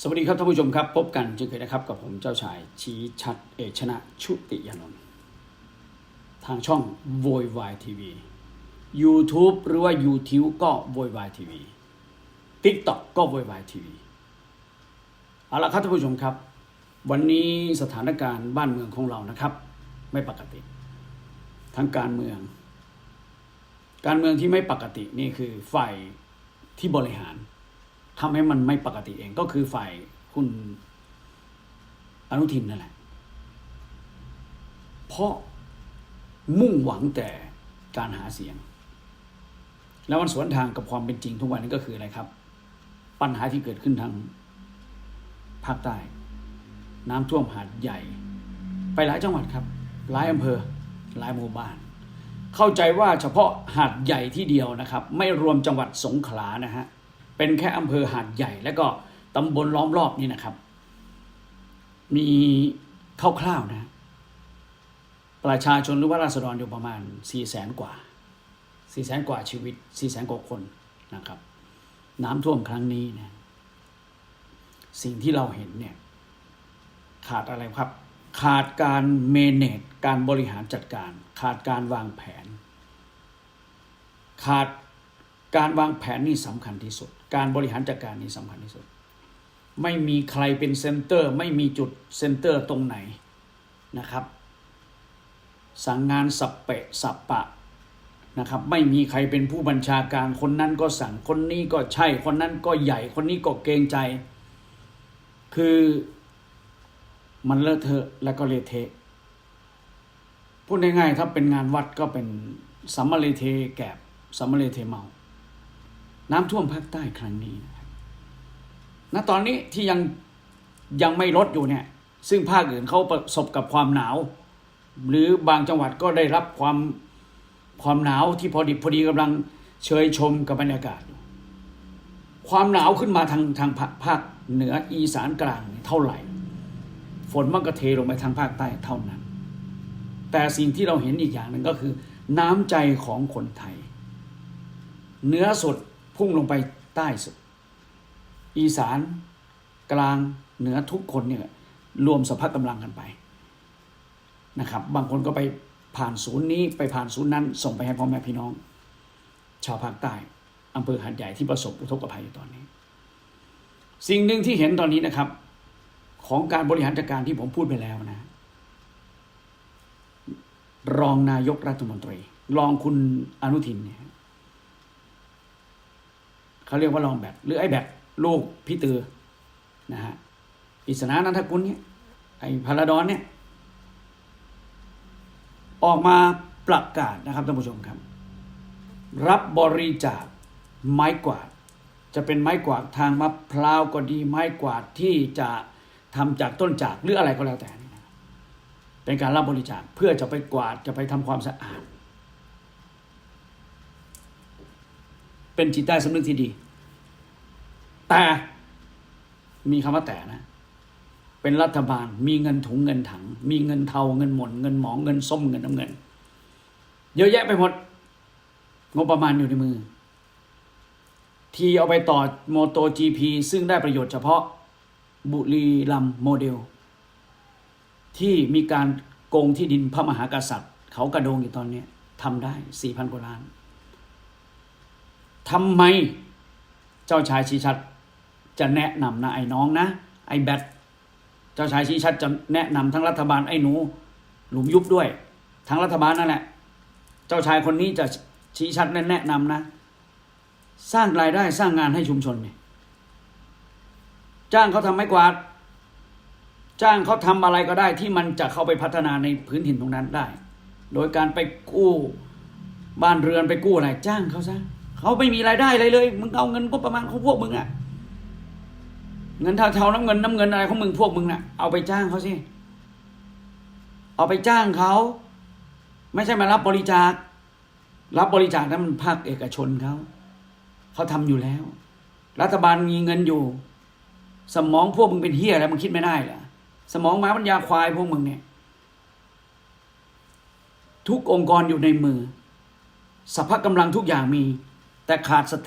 สวัสดีครับท่านผู้ชมครับ พบกันเช่นเคยนะครับ กับผมเจ้าชายชี้ชัดเอกชนะชุติยานนท์ทางช่องโวยวายทีวี YouTube หรือว่า YouTube ก็โวยวายทีวี TikTok ก็โวยวายทีวีเอาละครับท่านผู้ชมครับ วันนี้สถานการณ์บ้านเมืองของเรานะครับ ไม่ปกติ ทั้งการเมือง การเมืองที่ไม่ปกตินี่คือฝ่ายที่บริหาร ทำให้มันไม่ปกติเองก็คือฝ่ายคุณอนุทินนั่นแหละ เพราะมุ่งหวังแต่การหาเสียง แล้วมันสวนทางกับความเป็นจริงทุกวันนี้ก็คืออะไรครับ ปัญหาที่เกิดขึ้นทางภาคใต้ น้ำท่วมหาดใหญ่ ไปหลายจังหวัดครับ หลายอำเภอ หลายหมู่บ้าน เข้าใจว่าเฉพาะหาดใหญ่ที่เดียวนะครับ ไม่รวมจังหวัดสงขลานะฮะ เป็นแค่อำเภอหาดใหญ่ แล้วก็ตำบลล้อมรอบนี่นะครับ มีคร่าวๆนะ ประชาชนหรือว่าราษฎรอยู่ประมาณ4ี่แสนกว่า4ี่แสนกว่าชีวิต4ี่แสนกว่าคนนะครับ น้ำท่วมครั้งนี้เนี่ยสิ่งที่เราเห็นเนี่ยขาดอะไรครับ ขาดการเมเนจการบริหารจัดการ ขาดการวางแผน ขาดการวางแผนนี่สำคัญที่สุด การบริหารจัดการนี่สำคัญที่สุด ไม่มีใครเป็นเซนเตอร์ ไม่มีจุดเซนเตอร์ตรงไหนนะครับ สั่งงานสับเปะสับปะนะครับ ไม่มีใครเป็นผู้บัญชาการคนนั้นก็สั่งคนนี้ก็ใช่คนนั้นก็ใหญ่คนนี้ก็เกรงใจ คือมันเลอะเทอะแล้วก็เละเทะพูดง่ายๆถ้าเป็นงานวัดก็เป็นสัมมาเลเทแกบสัมมาเลเทเมา น้ำท่วมภาคใต้ครั้งนี้นะครับณตอนนี้ที่ยังยังไม่ลดอยู่เนี่ย ซึ่งภาคอื่นเขาประสบกับความหนาว หรือบางจังหวัดก็ได้รับความความหนาวที่พอดิบพอดีกำลังเชยชมกับบรรยากาศ ความหนาวขึ้นมาทางทางภาคเหนืออีสานกลางเท่าไหร่ ฝนมันก็เทลงไปทางภาคใต้เท่านั้น แต่สิ่งที่เราเห็นอีกอย่างหนึ่งก็คือ น้ำใจของคนไทยเหนือสุด พุ่งลงไปใต้สุด อีสานกลางเหนือทุกคนเนี่ยรวมสภาพกำลังกันไปนะครับ บางคนก็ไปผ่านศูนย์นี้ไปผ่านศูนย์นั้น ส่งไปให้พ่อแม่พี่น้อง ชาวภาคใต้อำเภอหัดใหญ่ที่ประสบอุทกภัยอยู่ตอนนี้ สิ่งหนึ่งที่เห็นตอนนี้นะครับ ของการบริหารจัดการที่ผมพูดไปแล้วนะ รองนายกรัฐมนตรี รองคุณอนุทินเนี่ย เขาเรียกว่ารองแบตหรือไอ้แบตลูกพี่ตือนะฮะปริศนานันทกุลเนี่ยไอ้พาราดอนเนี่ย ออกมาประกาศนะครับท่านผู้ชมครับ รับบริจาคไม้กวาด จะเป็นไม้กวาดทางมะพร้าวก็ดีไม้กวาดที่จะทำจากต้นจากหรืออะไรก็แล้วแต่ เป็นการรับบริจาคเพื่อจะไปกวาดจะไปทำความสะอาด เป็นจิตใต้สำนึกที่ดี แต่มีคำว่าแต่นะ เป็นรัฐบาล มีเงินถุงเงินถัง มีเงินเทาเงินหมนเงินหมองเงินส้มเงินน้ำเงิน เยอะแยะไปหมด งบประมาณอยู่ในมือ ที่เอาไปต่อโมโต GP ซึ่งได้ประโยชน์เฉพาะบุรีรัมย์โมเดล ที่มีการโกงที่ดินพระมหากษัตริย์ เขากระโดงอยู่ตอนนี้ทำได้สี่พันกว่าล้าน ทำไมเจ้าชายชีชัดจะแนะนำนะไอ้น้องนะ ไอ้แบทเจ้าชายชี้ชัดจะแนะนำทั้งรัฐบาลไอ้หนู หลุมยุบด้วย ทั้งรัฐบาลนั่นแหละ เจ้าชายคนนี้จะชี้ชัดแนะนำนะ สร้างรายได้สร้างงานให้ชุมชนเนี่ยจ้างเขาทำไม้กวาด จ้างเขาทำอะไรก็ได้ที่มันจะเข้าไปพัฒนาในพื้นถิ่นตรงนั้นได้ โดยการไปกู้ บ้านเรือนไปกู้อะไร จ้างเขาซะ เขาไม่มีรายได้อะไรเลย มึงเอาเงินก็ประมาณของพวกมึงอะเงินเทาๆน้ำเงินน้ำเงินอะไรของมึงพวกมึงน่ะ เอาไปจ้างเขาสิ เอาไปจ้างเขา ไม่ใช่มารับบริจาค รับบริจาคนั้นมันภาคเอกชนเขาเขาทำอยู่แล้ว รัฐบาลมีเงินอยู่ สมองพวกมึงเป็นเฮียอะไรมึงคิดไม่ได้เหรอสมองม้าปัญญาควายพวกมึงเนี่ย ทุกองค์กรอยู่ในมือสภาพกำลังทุกอย่างมี แต่ขาดสติ